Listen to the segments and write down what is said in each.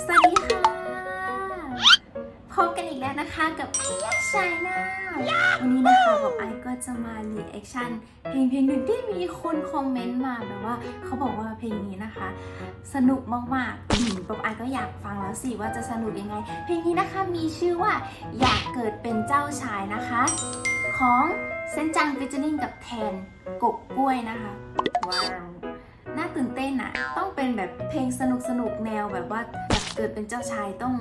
สวัสดีค่ะ พบกันอีกแล้วนะคะกับเอียดชายนาวันนี้นะคะบอกไอก็จะมารีแอคชั่นเพลงเพลงหนึ่งที่มีคนคอมเมนต์มาแบบว่า เขาบอกว่าเพลงนี้นะคะ สนุกมากๆอืมบอกไอก็อยากฟังแล้วสิว่าจะสนุกยังไง เพลงนี้นะคะมีชื่อว่าอยากเกิดเป็นเจ้าชายนะคะ ของเซนจังฟิชเจอริงกับแทนกบกล้วยนะคะว้าวน่าตื่นเต้นอะต้องเป็นแบบเพลงสนุกสนุกแนวแบบว่า เกิดเป็นเจ้าชายต้อง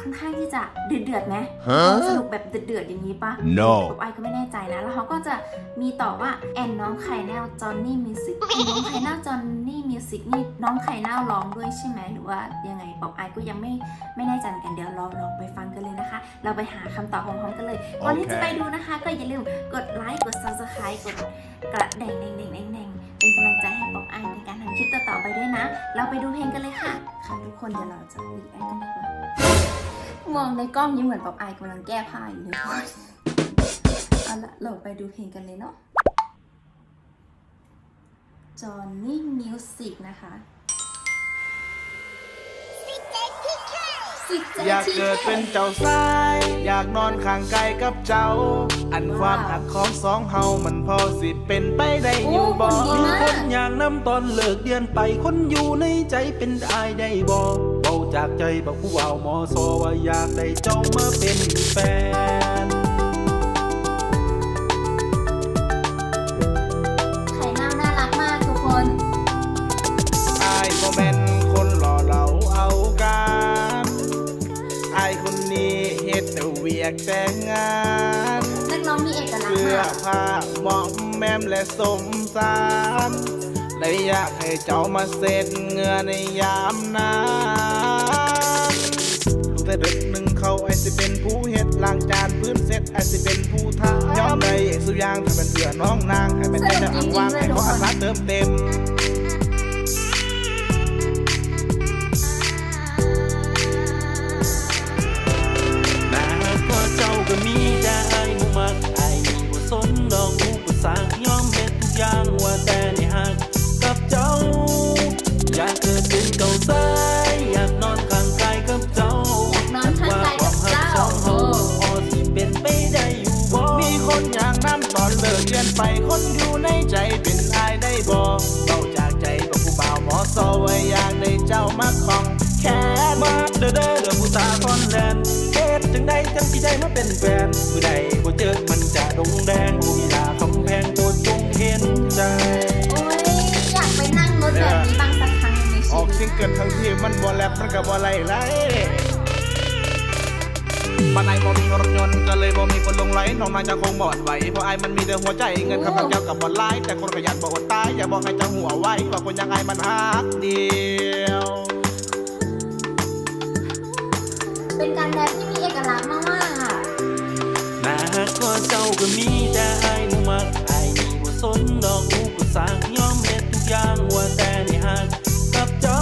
ค่อนข้างที่จะเดือดเดือดๆไหมฮะสนุกแบบเดือดเดือดๆอย่างนี้ปะ No ผมไอก็ไม่แน่ใจนะ แล้วเขาก็จะมีต่อว่าแอนน้องไข่แนวจอนนี่มิวสิกน้องไข่แนวจอนนี่มิวสิกนี่น้องไข่แนวร้องด้วยใช่ไหมหรือว่ายังไงป๊อปไอก็ยังไม่ไม่แน่ใจเหมือนกันเดี๋ยวเราลองไปฟังกันเลยนะคะ เราไปหาคำตอบพร้อมๆกันเลยก่อนที่จะไปดูนะคะ ก็อย่าลืมกดไลค์กด subscribe กดกระแดงแดงแดงแดงแดง เป็นกำลังใจให้ป๊อปไอในการทำคลิปต่อๆไปด้วยนะ เราไปดูเพลงกันเลยค่ะ ค่ะทุกคนเดี๋ยวเราจะรีแอคกันดีกว่ามองในกล้องยิ้มเหมือนป๊อปไอกำลังแก้ผ้าอยู่เลยเอาละเราไปดูเพลงกันเลยเนาะ Johnny Music นะคะ อยากเกิดเป็นเจ้าสาย อยากนอนข้างกายกับเจ้า อันความหักของสองเฮามันพอสิเป็นไปได้อยู่บ่โอ้คนดีมากคนอย่างน้ำตอนเลิกเดือนไปคนอยู่ในใจเป็นอายได้บ่เบาจากใจบอกผู้ว่าหมอซอว่าอยากได้เจ้ามาเป็นแฟน แต่งงานนักร้องมีเอกลักษณ์เสื้อมากผ้าเหมาะแมมและสมสารเลยอยากให้เจ้ามาเซ็ดเงื่อนในยามนั้นลูกแต่เด็กหนึ่งเขาไอสิเป็นผู้เฮ็ดล้างจานพื้นเซ็ตไอสิเป็นผู้ทำย้อมใดสุยางถ้าเป็นเสือน้องนางให้เป็นได้แล้วอังวางให้เขออาสาเติมเต็ม เจ้าก็มีแต่ไอายบ่มักไอายนี่บ่สนดอกอุปสรรคยอมเฮ็ดทุกอย่างว่าแต่ในหักกับเจ้า อยากเกิดเป็นเจ้าสายอยากนอนข้างกายกับเจ้าอยากนอนข้างกายกับเจ้าว่ความหักสองเฮาพอสิเป็นไปได้อยู่บ่มีคนอย่างน้ำตอนเลิกเรียนไปคนอยู่ในใจเป็นอายได้บอกเบาจากใจบอกผู้บ่าวหมอซอไว้อยากได้เจ้ามาของแค่มาเด้อเด้อเด้อผู้สาวคอนแลนด์ ใดจังสิได้มาเป็นแฟนมื้อใดบ่เจอมันจะดงแดงผู้มีลาคำแพงโปรดจงเห็นใจโอ้ยอยากไปนั่งรถแบบนี้บ้างสักครั้งหนึ่งในอชีอกวิซิตงเกิลทั้งที่มันบ่แลบมันก็บ่ไหลไหลบ้านไอ้บ่มีรถยนต์ก็เลยบ่มีคนลงไหลน้องนายจะคงบ่อนไหวเพราะไอ้มันมีแต่หัวใจเงินข้าพเจ้ากับบ่ไล่แต่คนขยันบ่อดตายอย่าบอกให้เจ้าหัวไว้ว่าคนอยังไงมันฮักเดี นะก็เจ้าก็มีแต่อายบ่มักไอายนี่บ่สนดอกอุปสรรคยอมเฮ็ดทุกอย่างว่าแต่ในหักกับเจ้า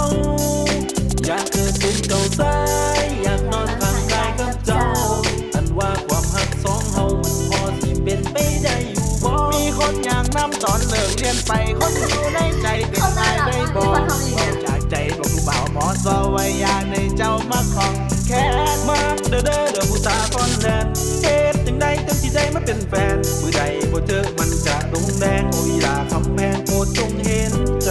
อยากเกิดเป็นเจ้าสายอยากนอนข้างกายกับเจ้า อันว่าความหักสองเฮามันพอสิเป็นไปได้อยู่บ่มีคนอย่างน้ำตอนเลิกเรียนไปคนอยู่ในใจเป็นนายได้บอกบอกจากใจบอกผู้บ่าวหมอซอไว้อยากในเจ้ามาของแค่มาเด้อเด้อเด้อผู้สาวคอนแลนเฮ็ดจังใดจังสิได้มาเป็นแฟน มื้อใดบ่เจอมันจะดงแดงโอ้ยลาคำแพงโปรดจงเห็นใจ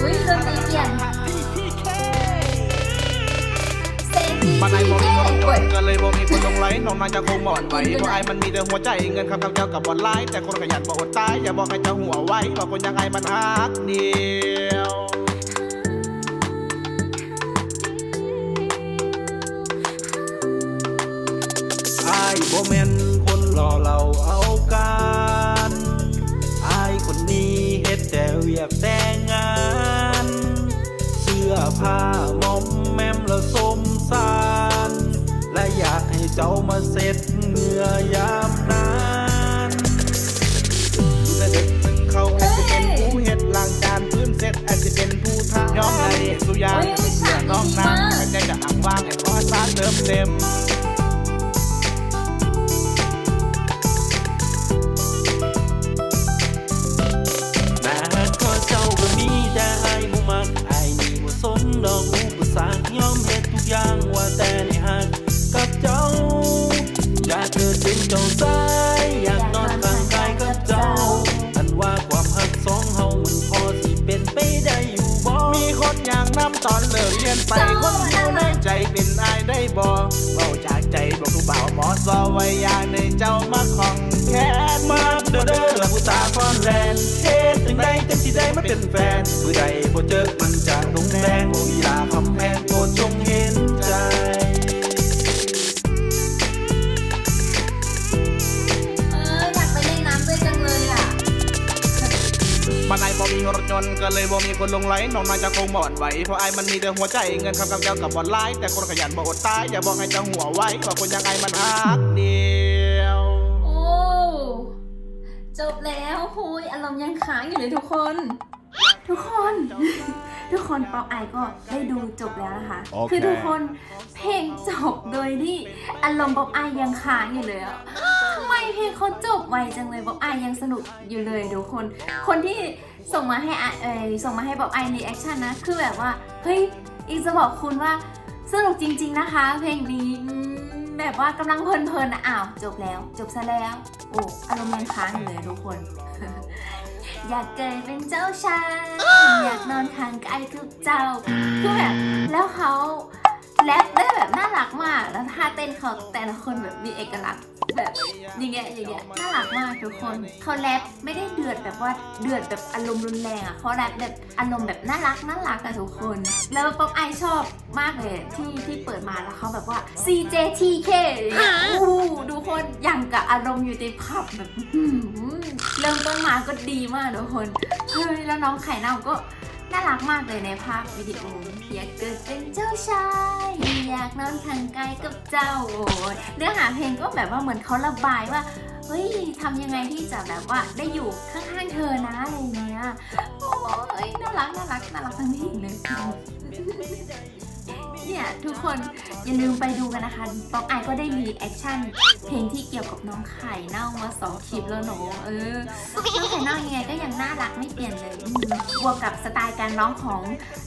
อุ้ยดนตรีเปลี่ยนเซฟีบ้านไอ้บ่มีรถยเปินดต์ก็เลยบ่มีคนลงไหลน้องนายจะคงบ่อนไหวเพราะไอ้มันมีแต่หัวใจเงินข้าพเจ้ากับบ่ไล่แต่คนขยันบ่อดตายอย่าบอกให้เจ้าหัวไว้ว่าคนอยังไงมันฮักเดี ผ้ามอมแมมและสมสาร และอยากให้เจ้ามาเซ็ดเหงื่อยามนานดูแต่เด็กซึ่งเขาไอ้สิเป็นผู้เฮ็ดล้างจานพื้นเซ็ตไอ้สิเป็นผู้ทำย้อมในสุยางเป็นเสื้อน้องนางแต่ใจจะอ่างว่างให้ขอสารเติมเต็ม ดอกอุปสรรคยอมเฮ็ดทุกอย่างว่าแต่ในหักกับเจ้าอยากเกิดเป็นเจ้าสายอยากนอนข้างกายกับเจ้าอันว่าความหักสองเฮามันพอสิเป็นไปได้อยู่บ่มีคนอย่างน้ำตอนเลิกเรียนไปคนเดียว ทุกเบาหมอซอไว้ยากในเจ้ามาของแค้นมาเด้อเด้อละผู้สาวฟอนแลนเฮ็ดจังไดจังสิได้มาเป็นแฟน มือใดบ่เจอมันจะลงแดงโอ้ยลาคำแพงโก็เลยบ่มีคนลงไหลน้องน่าจะคงบ่อนไหวเพราะไอ้มันมีแต่หัวใจเงินคำกำแก้วกับบ่อนไล่แต่คนขยันบ่อดตายอย่าบอกให้เจ้าหัวไว้ว่าคนอยังไงมันฮักเดียวโอ้จบแล้วคุยอารมณ์ยังค้างอยู่เลยทุกคน ทุกคน ทุกคนป๊อปไอก็ได้ดูจบแล้วนะคะโอเคคือทุกคนเพลงจบโดยที่อารมณ์ป๊อปไอยังค้างอยู่เลยอะทำไม เพลงเขาจบไวจังเลยป๊อปไอยังสนุกอยู่เลยทุกคน คนที่ส่งมาให้อะเอส่งมาให้ป๊อปไอรีแอคชั่นนะ คือแบบว่า เฮ้ยอีกจะบอกคุณว่าสนุกจริง ๆนะคะ เพลงนี้แบบว่ากำลังเพลินๆนะอ้าวจบแล้ว จบซะแล้ว โอ้อารมณ์ยังค้างอยู่เลยทุกคน อยากเกิดเป็นเจ้าชายอยากนอนข้างกายทุกเจ้าคือแบบแล้วเขาแรปได้แบบน่ารักมาก แล้วท่าเต้นเขาแต่ละคนแบบมีเอกลักษณ์ แบบอย่างเงี้ยอย่างเงี้ยน่ารักมากทุกคนเขาแรปไม่ได้เดือดแบบว่าเดือดแบบอารมณ์รุนแรงอะเขาแรปแบบอารมณ์แบบน่ารักน่ารักอะทุกคน แล้วป๊อปไอชอบมากเลยที่ที่เปิดมาแล้วเขาแบบว่า CJTK อย่างเงี้ยโอ้โหดูคนอย่างกับอารมณ์อยู่ในผับแบบอื้อหือเริ่มต้นมาก็ดีมากทุกคนเฮ้ยแล้วน้องไข่เน่าก็ น่ารักมากเลยในภาพวิดีโอ อยากเกิดเป็นเจ้าชาย อยากนอนข้างไกายกับเจ้าโอ้ยเนื้อหาเพลงก็แบบว่าเหมือนเขาระบายว่าเฮ้ยทำยังไงที่จะแบบว่าได้อยู่ข้างๆเธอนะอะไรเงี้ยโอ้ยน่ารักน่ารักน่ารักทั้งเพลงเลยเนี่ยทุกคนอย่าลืมไปดูกันนะคะป๊อกไอก็ได้รีแอคชั่น เพลงที่เกี่ยวกับน้องไข่เน่ามาสองคลิปแล้วหนูเออ น่ารักไม่เปลี่ยนเลยอืมบวกกับสไตล์การร้องของ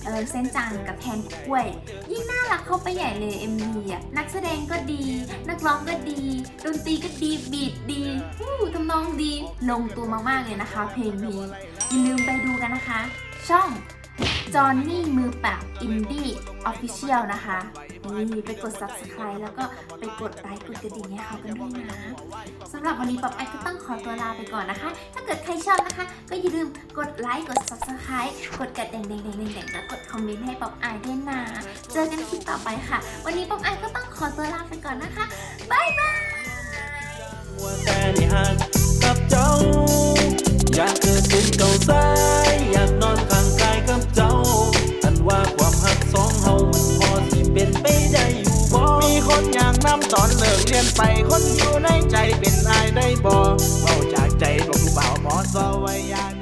เออเซนจังกับแทนกล้วย ยิ่งน่ารักเข้าไปใหญ่เลย MV อะนักแสดงก็ดี นักร้องก็ดี ดนตรีก็ดีบีดดีอู้ทำนองดีลงตัวมากๆเลยนะคะ เพลงนี้อย่าลืมไปดูกันนะคะ ช่อง จอห์นนี่มือปราบอินดี้ออฟฟิเชียลนะคะนี่ไปกด subscribe แล้วก็ไปกดไลค์กดกระดิ่งให้เขากันด้วยนะสำหรับวันนี้ป๊อปไอก็ต้องขอตัวลาไปก่อนนะคะ ถ้าเกิดใครชอบนะคะ ก็อย่าลืมกดไลค์กด subscribe กดกระดิ่งแดงแดงแดงแล้วกดคอมเมนต์ให้ป๊อปไอด้วยนะ เจอกันคลิปต่อไปค่ะ วันนี้ป๊อปไอก็ต้องขอตัวลาไปก่อนนะคะบ๊ายบายกับจ้าอยากเกิดเป็นเจ้าสายอยาก อย่างน้ำตอนเลิกเรียนไปคนอยู่ในใจเป็นอายได้บ่เอาจากใจบอกทุกเบาหมอสอไว้ยาน